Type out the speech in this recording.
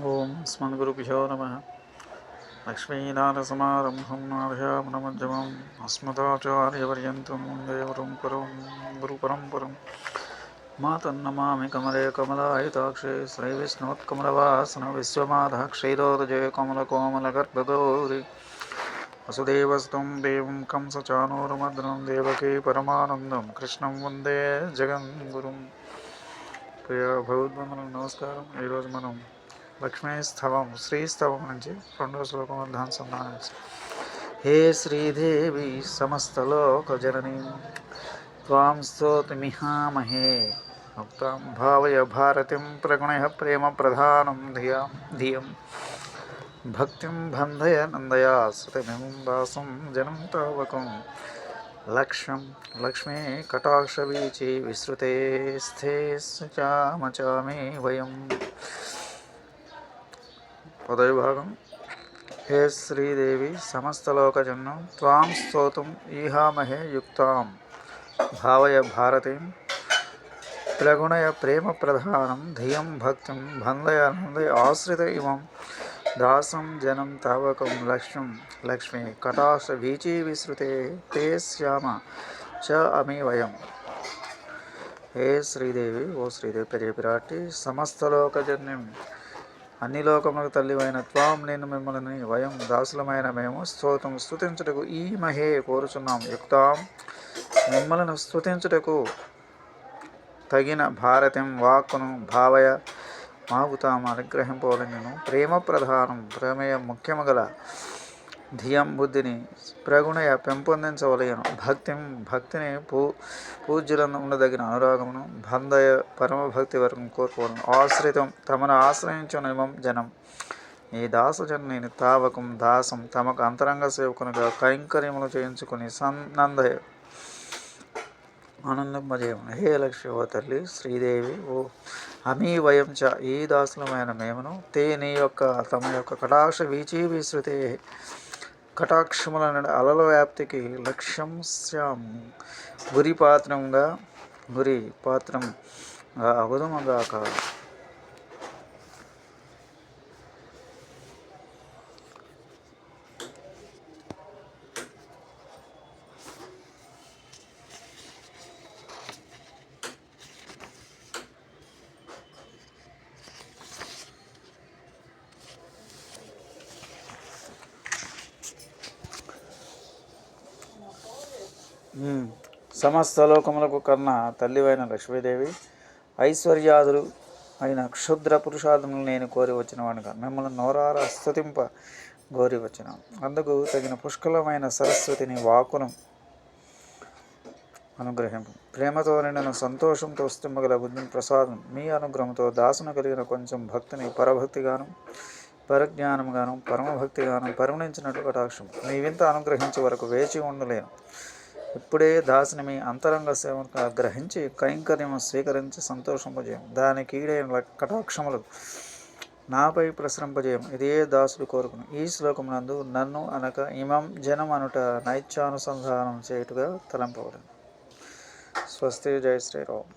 ఓం స్మద్గురుభ్యో నమ. లక్ష్మీనారసమారంభం నాథయామనమధ్యమం అస్మదాచార్యపర్యంతం దేవరం గురుం పరం గురుపరంపరం. మాతన్నమామి కమలే కమలాయుతాక్షే శ్రీ శ్రీవిష్ణోత్కమలవాసన విశ్వమాధాక్షైరోదజయ కమలకోమలగర్భగౌరి వసుదేవస్తం దేవం కంసచానూరమద్రం దేవకీ పరమానందం కృష్ణం వందే జగన్ జగద్గురుం. ప్రియ భగవద్బంధులకు నమస్కారం. ఈరోజు మనం లక్ష్మీ స్థవం శ్రీస్తవం నుంచి రెండవ శ్లోకం అర్థానుసంధానం హే శ్రీదేవి సమస్తలోక జననీ త్వాం స్తోతిమిహామహే భక్తాం భావయ భారతిం ప్రగుణయ ప్రేమ ప్రధానం ధియా ధియం భక్తిం బంధయ నందయా సుతమిమం దాసం జనం తావకం లక్ష్యం లక్ష్మీ కటాక్షవీచి విస్తృతే స్థే చామచామే వయం పదవి భాగం హే శ్రీదేవి సమస్తలోకజన్నం త్వాం స్తోతుం ఈహామహే యుక్తాం. భావయ భారతీం ప్రగుణయ ప్రేమ ప్రధానం ధియం భక్తిం బంధయ నందయ ఆశ్రిత ఇమం దాసం జనం తావకం లక్ష్యం లక్ష్మి కటాశ వీచీ విశ్రుతే తే శ్యామ చ అమి వయం. హే శ్రీదేవి ఓ శ్రీదేవి పెరియ పిరాటి సమస్తలోకజన్యం అన్ని లోకములకు తల్లివైన త్వాం నేను మిమ్మల్ని వయం దాసులమైన మేము స్తోత్రం స్థుతించుటకు ఈ మహే కోరుచున్నాం. యుక్తాం మిమ్మల్ని స్థుతించుటకు తగిన భారతం వాక్కును భావయ మాగుతాం అనుగ్రహింపవలనను ప్రేమ ప్రధానం ప్రమేయ ముఖ్యము గల ధియం బుద్ధిని ప్రగుణయ పెంపొందించవలయను భక్తిం భక్తిని పూ పూజ్యులను ఉండదగిన అనురాగమును బంధయ పరమభక్తి వరకు కోరుకోవడం ఆశ్రితం తమను ఆశ్రయించిన ఇమం జనం. ఈ దాసజనని తావకం దాసం తమకు అంతరంగ సేవకునిగా కైంకర్యములు చేయించుకుని సన్నందయ ఆనందింపజేయము. హే లక్ష్మి ఓ తల్లి శ్రీదేవి ఓ అమీ వయం చ ఈ దాసులమైన మేమును తే నీ యొక్క తమ యొక్క కటాక్ష వీచీ విశ్రుతే కటాక్షముల అలల వ్యాప్తికి లక్ష్యం శ్యాం. గురి పాత్రంగా గురి పాత్రం అగుదమగాక సమస్త లోకములకు కన్నా తల్లివైన లక్ష్మీదేవి ఐశ్వర్యాదులు అయిన క్షుద్ర పురుషార్థములు నేను కోరి వచ్చిన వాడిగా మిమ్మల్ని నోరార స్థుతింప గోరి వచ్చిన. అందుకు తగిన పుష్కలమైన సరస్వతిని వాకును అనుగ్రహింపు. ప్రేమతో నిన్ను సంతోషంతో స్థింపగల బుద్ధిని ప్రసాదం. మీ అనుగ్రహంతో దాసును కలిగిన కొంచెం భక్తిని పరభక్తిగాను పరజ్ఞానంగాను పరమభక్తిగాను పరిగణించినట్టు కటాక్షం. నీ వింత అనుగ్రహించే వరకు వేచి ఉండలేను. ఇప్పుడే దాసిని మీ అంతరంగ సేవకు ఆగ్రహించి కైంకర్యము స్వీకరించి సంతోషింపజేయం. దానికి ఈడైన కటాక్షములు నాపై ప్రసరింపజేయం. ఇదే దాసుడు కోరుకును. ఈ శ్లోకమునందు నన్ను అనక ఇమం జనం అనుట నైత్యానుసంధానం చేయుటగా తలంపవలను స్వస్తి జయ శ్రీరామ్.